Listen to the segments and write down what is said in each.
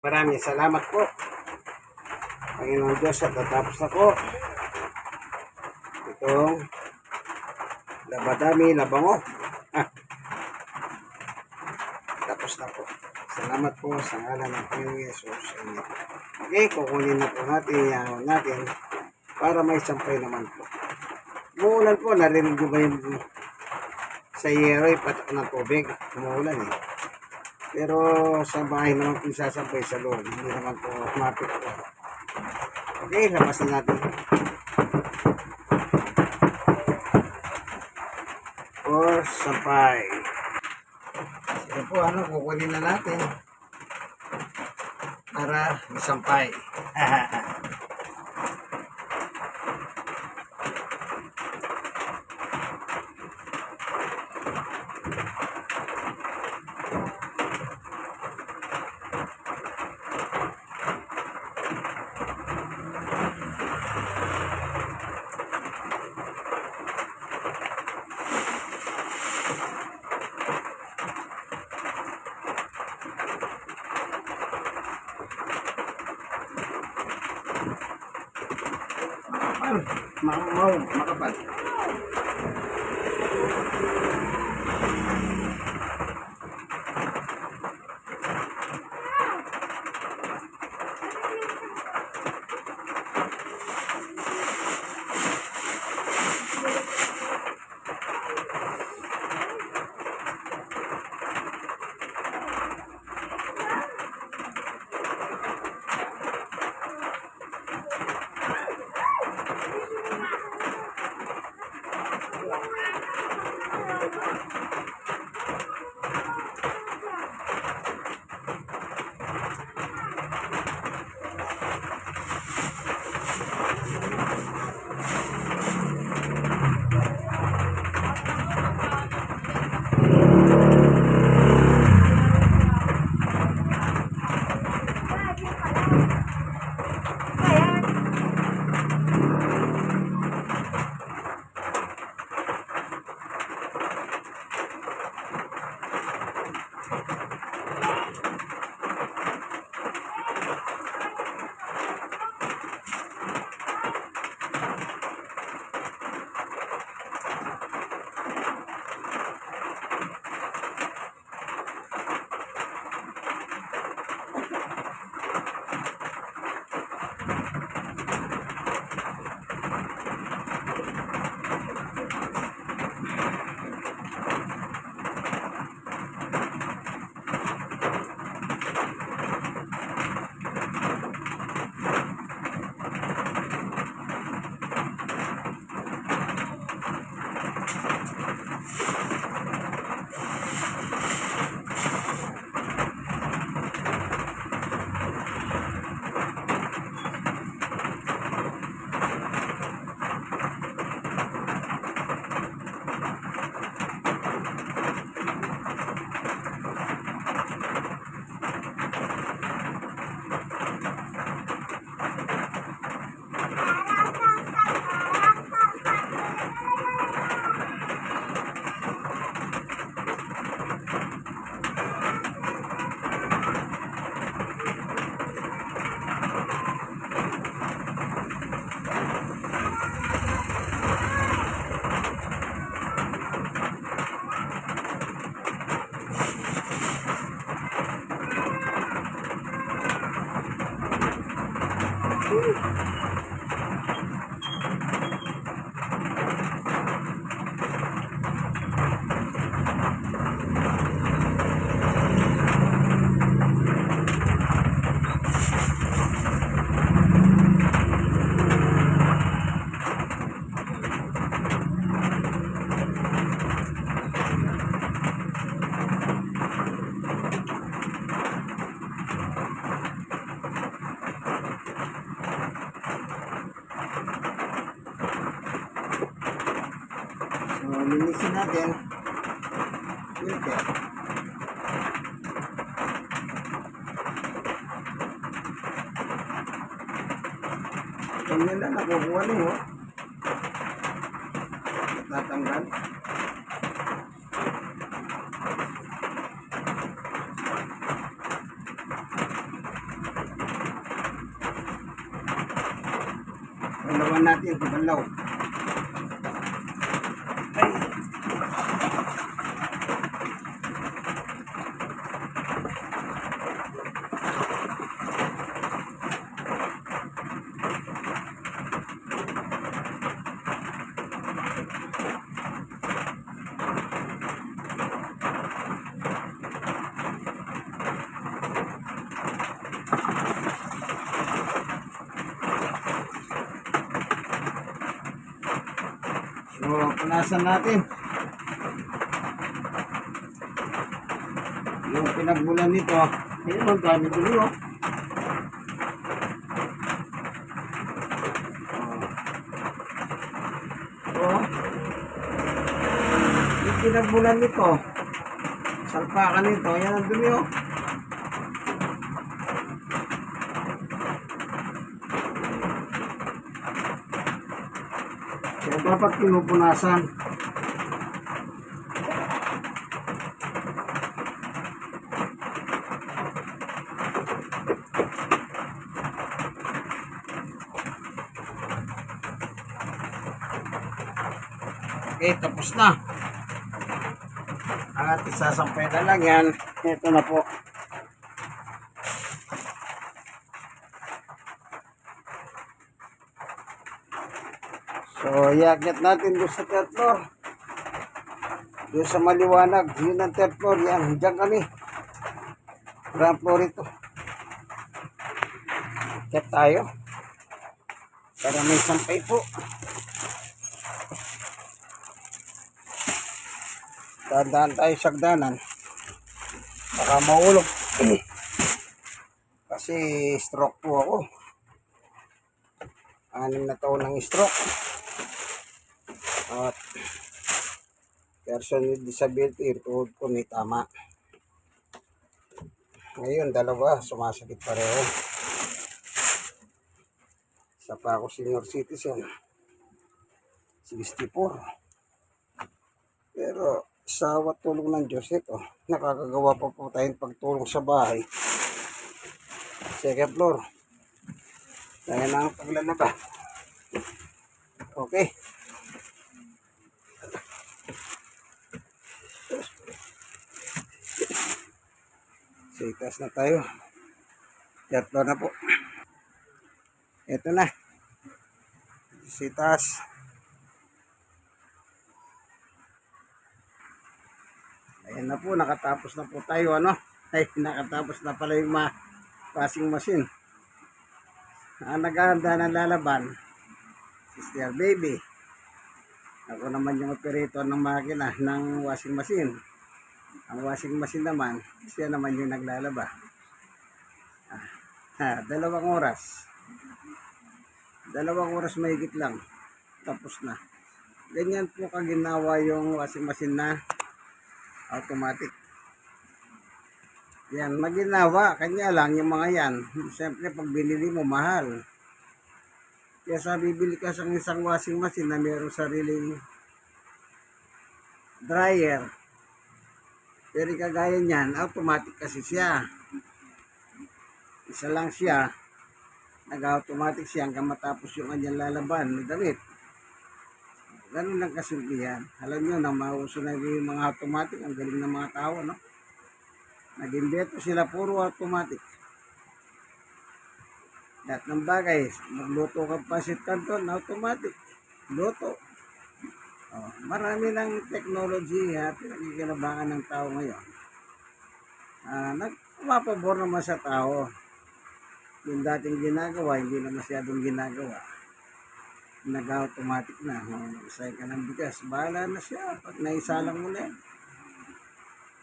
Maraming salamat po. Panginoon Diyos at natapos na po. Itong labadami, labango. Ah. Tapos na po. Salamat po sa ngalan ng Panginoon Yesus. Okay, kukunin na po natin yung natin para may sampay naman po. Umuulan po, narinig ko ba yung sa yero, patak ng tubig. Umuulan eh. Pero sa bahay naman kung sasampay sa loob, hindi naman po mapit. Okay, labas na natin. Or sampay. Sige po, ano, kukunin na natin. Para isampay. Makapal. Makapal. Makapal. you linisin natin filter Ito nila nakukuha niyo. Tatanggal. Palawan natin ito. Palawan. So, punasan natin. Yung pinagbulan nito, ayun ang dami duli oh. Oh. Yung pinagbulan nito, salpakan nito, yan ang dumi oh. Kaya dapat pinupunasan. Okay, tapos na. At isasampay na lang yan. Ito na po. So, natin doon sa third floor. Doon sa maliwanag. Yun ang third floor. Yan, diyan kami. Ground floor ito. Iakyat tayo. Para may sampay po. Dahan-dahan tayo sa hagdanan. Baka maulog. Kasi stroke po ako. Anim na taon ng stroke. At person with disability, tuhod ko may tama. Ngayon, dalawa, sumasakit pareho. Isa pa ako senior citizen. 64. Pero sa awat tulong ng Diyos ito, nakakagawa pa po tayong pagtulong sa bahay. Second floor. Kaya na ang paglalaba. Okay. So, itaas na tayo. Third floor na po. Ito na. Si taas. Ayan na po, nakatapos na po tayo, ano? Ay, nakatapos na pala yung ma washing machine. Ang naghahanda ng lalaban, Sister Baby. Ako naman yung operator ng makina ng washing machine. Ang washing machine naman, siya naman yung naglalaba. Ah, ah, dalawang oras. Dalawang oras mahigit lang. Tapos na. Ganyan po kaginawa yung washing machine na automatic. Yan, maginawa. Kanya lang yung mga yan. Siyempre, pag binili mo, mahal. Kaya sa bibili ka sa isang washing machine na mayroong sariling dryer. Pero kagaya niyan, automatic kasi siya. Isa lang siya. Nag-automatic siya hanggang matapos yung kanyang lalaban ng damit. Ganun lang kasimple yan. Alam nyo na mauso na yung mga automatic. Ang galing ng mga tao, no? Nag-invento sila puro automatic. Lahat ng bagay, magluto ka pasit kanton, automatic. Luto. Oh, marami ng technology ha, pinagkikinabangan ng tao ngayon. Ah, nagpapabor naman sa tao. Yung dating ginagawa, hindi na masyadong ginagawa. Nag-automatic na. Oh, Isay ka ng bigas, bahala na siya. Pag naisalang mo na yan.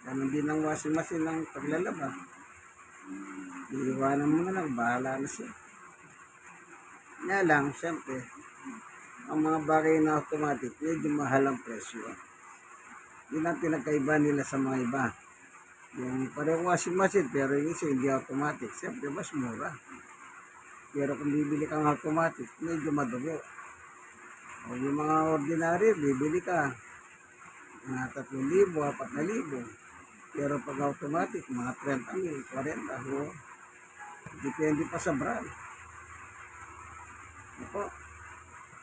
Ganun din ang washing machine ng paglalaba. Iiwanan mo na lang, bahala na siya. Nga lang, siyempre, ang mga bagay na automatic, medyo mahal ang presyo. Yun ang pinagkaiba nila sa mga iba. Yung parang washing machine, pero yung isa hindi automatic, siyempre mas mura. Pero kung bibili kang automatic, medyo madugo. O yung mga ordinary, bibili ka mga 3,000, 4,000. Pero pag automatic, mga 30,000, 40, o, depende pa sa brand. Ito.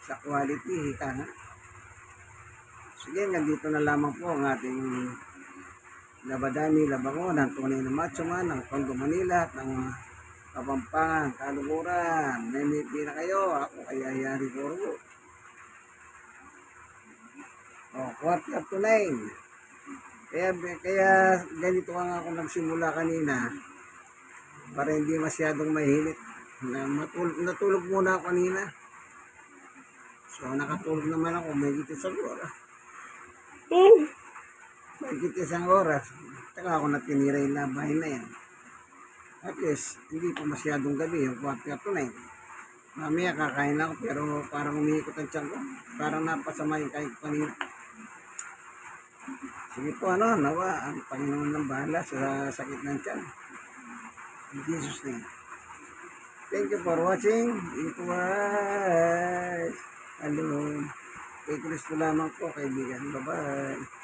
Sa quality, hika nga. Sige, nandito na lamang po ang ating Labadani, Labangon, ang tunay na macho man, ng Tondo, Manila, at ng Kapampangan, Kaluguran. May na kayo, ako kay Ayari Corvo. O, quarter to nine. Kaya, kaya ganito nga ako nagsimula kanina para hindi masyadong mahilit. Na, matulog, natulog muna ako kanina. So, nakatulog naman ako, may git isang oras. May git isang oras. Taka ako natinira yung labahin na yan. At least, hindi pa masyadong gabi, yung quarter to nine. Mamaya kakain ako, pero parang umiikot ang tiyan ko. Parang napasama yung ko kanina. Sige po, ano, nawa, ang Panginoon ng bahala sa sakit ng tiyan. In Jesus' name. Thank you for watching. It was alone. Kay Kristo lamang po, kaibigan. Bye-bye.